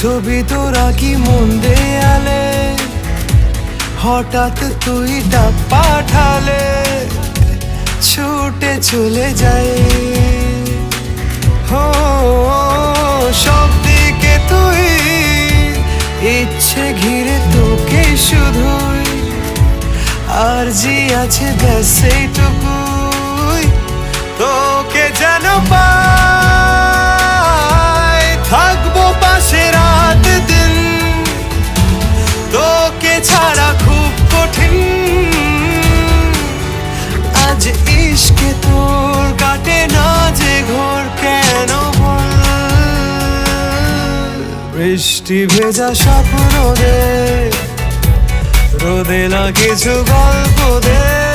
ছবি তোরা কি মন দেয়ালে? হঠাৎ তুই ডাক পাঠালে, ছুটে চলে যায়। হো, সব দিকে তুই, ইচ্ছে ঘিরে তোকে শুধুই। আর জি আছে ব্যাস সেইটুকুই তোকে ছাড়া খুব কঠিন। আজ ইশকে তোর কাটে না যে ঘোর কেন বৃষ্টি ভেজা স্বপ্ন রোদে না কিছু গল্প দে।